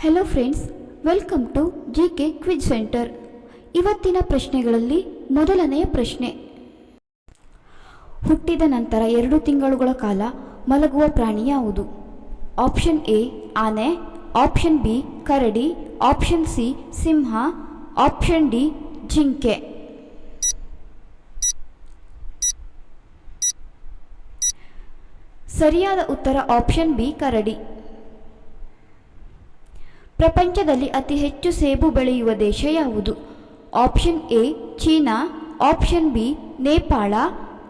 Hello friends welcome to G K quiz centre ಇವತ್ತಿನ ಪ್ರಶ್ನೆಗಳಲ್ಲಿ ಮೊದಲನೆಯ ಪ್ರಶ್ನೆ. ಹುಟ್ಟಿದ ನಂತರ ಎರಡು ತಿಂಗಳುಗಳ ಕಾಲ ಮಲಗುವ ಪ್ರಾಣಿ ಯಾವುದು? ಆಪ್ಷನ್ ಎ ಆನೆ. ಆಪ್ಷನ್ ಬಿ ಕರಡಿ. ಆಪ್ಷನ್ ಸಿ ಸಿಂಹ. ಆಪ್ಷನ್ ಡಿ ಜಿಂಕೆ. ಸರಿಯಾದ ಉತ್ತರ ಆಪ್ಷನ್ ಬಿ ಕರಡಿ. ಪ್ರಪಂಚದಲ್ಲಿ ಅತಿ ಹೆಚ್ಚು ಸೇಬು ಬೆಳೆಯುವ ದೇಶ ಯಾವುದು? Option A, China, option B, Nepal,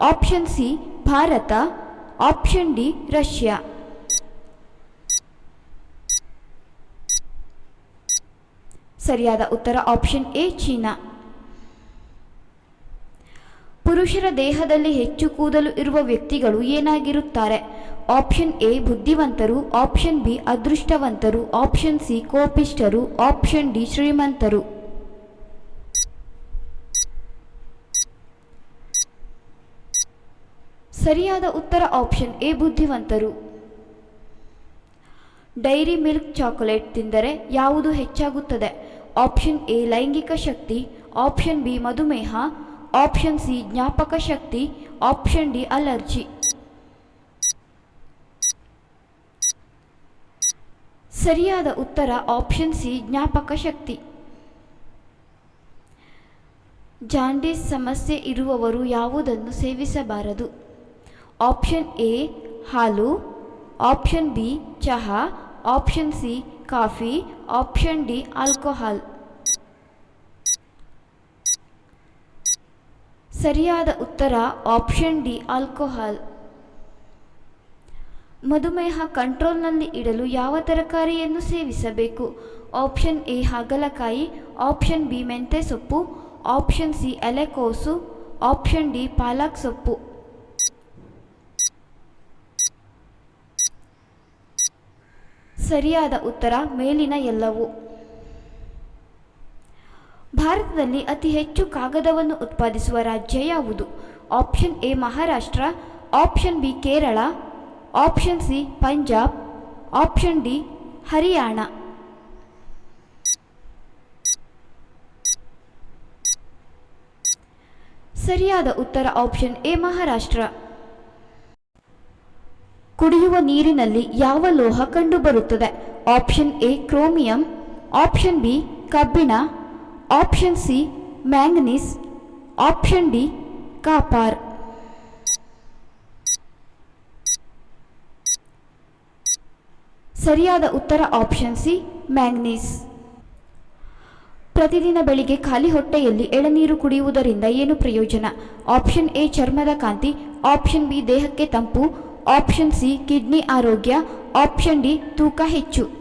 option C, Bharat, option D, Russia. ಸರಿಯಾದ ಉತ್ತರ ಆಪ್ಷನ್ ಎ, ಚೀನಾ. ಪುರುಷರ ದೇಹದಲ್ಲಿ ಹೆಚ್ಚು ಕೂದಲು ಇರುವ ವ್ಯಕ್ತಿಗಳು ಏನಾಗಿರುತ್ತಾರೆ? ಆಪ್ಷನ್ ಎ, ಬುದ್ಧಿವಂತರು. ಆಪ್ಷನ್ ಬಿ, ಅದೃಷ್ಟವಂತರು. ಆಪ್ಷನ್ ಸಿ ಕೋಪಿಷ್ಟರು ಆಪ್ಷನ್ ಡಿ, ಶ್ರೀಮಂತರು. ಸರಿಯಾದ ಉತ್ತರ ಆಪ್ಷನ್ ಎ, ಬುದ್ಧಿವಂತರು. ಡೈರಿ ಮಿಲ್ಕ್ ಚಾಕೊಲೇಟ್ ತಿಂದರೆ ಯಾವುದು ಹೆಚ್ಚಾಗುತ್ತದೆ? ಆಪ್ಷನ್ ಎ, ಲೈಂಗಿಕ ಶಕ್ತಿ. ಆಪ್ಷನ್ ಬಿ, ಮಧುಮೇಹ. ಆಪ್ಷನ್ ಸಿ ಜ್ಞಾಪಕ ಶಕ್ತಿ. Option D allergy. ಸರಿಯಾದ ಉತ್ತರ ಆಪ್ಷನ್ ಸಿ ಜ್ಞಾಪಕ ಶಕ್ತಿ. ಜಾಂಡೀಸ್ ಸಮಸ್ಯೆ ಇರುವವರು ಯಾವುದನ್ನು ಸೇವಿಸಬಾರದು? ಆಪ್ಷನ್ ಎ ಹಾಲು. ಆಪ್ಷನ್ ಬಿ ಚಹಾ. Option C coffee. Option D alcohol ಸರಿಯಾದ ಉತ್ತರ ಆಪ್ಷನ್ ಡಿ, ಆಲ್ಕೋಹಾಲ್. ಮಧುಮೇಹ ಕಂಟ್ರೋಲ್ನಲ್ಲಿ ಇಡಲು ಯಾವ ತರಕಾರಿಯನ್ನು ಸೇವಿಸಬೇಕು? ಆಪ್ಷನ್ ಎ, ಹಾಗಲಕಾಯಿ. ಆಪ್ಷನ್ ಬಿ, ಮೆಂತೆ ಸೊಪ್ಪು. ಆಪ್ಷನ್ ಸಿ ಎಲೆಕೋಸು ಆಪ್ಷನ್ ಡಿ, ಪಾಲಕ್ ಸೊಪ್ಪು. ಸರಿಯಾದ ಉತ್ತರ ಮೇಲಿನ ಎಲ್ಲವೂ. ಭಾರತದಲ್ಲಿ ಅತಿ ಹೆಚ್ಚು ಕಾಗದವನ್ನು ಉತ್ಪಾದಿಸುವ ರಾಜ್ಯ ಯಾವುದು? Option A Maharashtra, option B Kerala, option C Punjab, option D Haryana. ಸರಿಯಾದ ಉತ್ತರ ಆಪ್ಷನ್ ಎ ಮಹಾರಾಷ್ಟ್ರ. ಕುಡಿಯುವ ನೀರಿನಲ್ಲಿ ಯಾವ ಲೋಹ ಕಂಡುಬರುತ್ತದೆ? Option A chromium, option B ಕಬ್ಬಿಣ option C manganese option D copper ಸರಿಯಾದ ಉತ್ತರ ಆಪ್ಷನ್ ಸಿ ಮ್ಯಾಂಗ್ನೀಸ್ ಪ್ರತಿದಿನ ಬೆಳಿಗ್ಗೆ ಖಾಲಿ ಹೊಟ್ಟೆಯಲ್ಲಿ ಎಳನೀರು ಕುಡಿಯುವುದರಿಂದ ಏನು ಪ್ರಯೋಜನ? ಆಪ್ಷನ್ ಎ ಚರ್ಮದ ಕಾಂತಿ. ಆಪ್ಷನ್ ಬಿ ದೇಹಕ್ಕೆ ತಂಪು. ಆಪ್ಷನ್ ಸಿ ಕಿಡ್ನಿ ಆರೋಗ್ಯ. ಆಪ್ಷನ್ ಡಿ ತೂಕ ಹೆಚ್ಚು.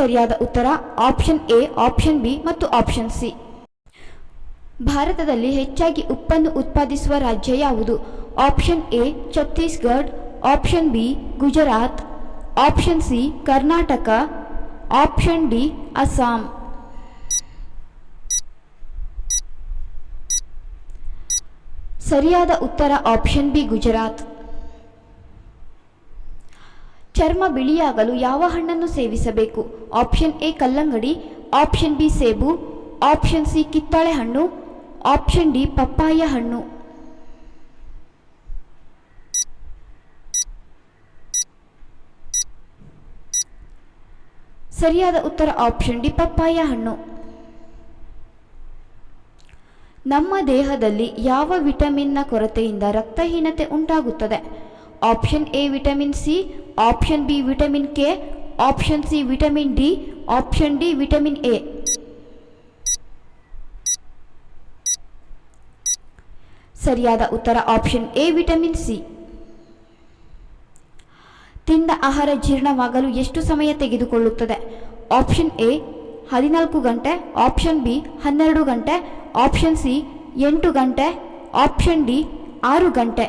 ಸರಿಯಾದ ಉತ್ತರ ಆಪ್ಷನ್ ಎ ಆಪ್ಷನ್ ಬಿ ಮತ್ತು ಆಪ್ಷನ್ ಸಿ ಭಾರತದಲ್ಲಿ ಹೆಚ್ಚಾಗಿ ಉಪ್ಪನ್ನು ಉತ್ಪಾದಿಸುವ ರಾಜ್ಯ ಯಾವುದು? Option A Chhattisgarh option B Gujarat option C Karnataka option D Assam. ಸರಿಯಾದ ಉತ್ತರ ಆಪ್ಷನ್ ಬಿ ಗುಜರಾತ್. ಚರ್ಮ ಬಿಳಿಯಾಗಲು ಯಾವ ಹಣ್ಣನ್ನು ಸೇವಿಸಬೇಕು? ಆಪ್ಷನ್ ಎ ಕಲ್ಲಂಗಡಿ, ಆಪ್ಷನ್ ಬಿ ಸೇಬು, ಆಪ್ಷನ್ ಸಿ ಕಿತ್ತಳೆ ಹಣ್ಣು, ಆಪ್ಷನ್ ಡಿ ಪಪ್ಪಾಯ ಹಣ್ಣು. ಸರಿಯಾದ ಉತ್ತರ ಆಪ್ಷನ್ ಡಿ ಪಪ್ಪಾಯ ಹಣ್ಣು. ನಮ್ಮ ದೇಹದಲ್ಲಿ ಯಾವ ವಿಟಮಿನ್ನ ಕೊರತೆಯಿಂದ ರಕ್ತಹೀನತೆ ಉಂಟಾಗುತ್ತದೆ? Option A vitamin C option B vitamin K option C vitamin D option D vitamin A ಸರಿಯಾದ ಉತ್ತರ ಆಪ್ಷನ್ ಎ ವಿಟಮಿನ್ ಸಿ ತಿಂದ ಆಹಾರ ಜೀರ್ಣವಾಗಲು ಎಷ್ಟು ಸಮಯ ತೆಗೆದುಕೊಳ್ಳುತ್ತದೆ? ಆಪ್ಷನ್ ಎ ಹದಿನಾಲ್ಕು ಗಂಟೆ ಆಪ್ಷನ್ ಬಿ ಹನ್ನೆರಡು ಗಂಟೆ ಆಪ್ಷನ್ ಸಿ ಎಂಟು ಗಂಟೆ ಆಪ್ಷನ್ ಡಿ ಆರು ಗಂಟೆ.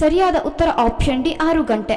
ಸರಿಯಾದ ಉತ್ತರ ಆಪ್ಷನ್ ಡಿ ಆರು ಗಂಟೆ.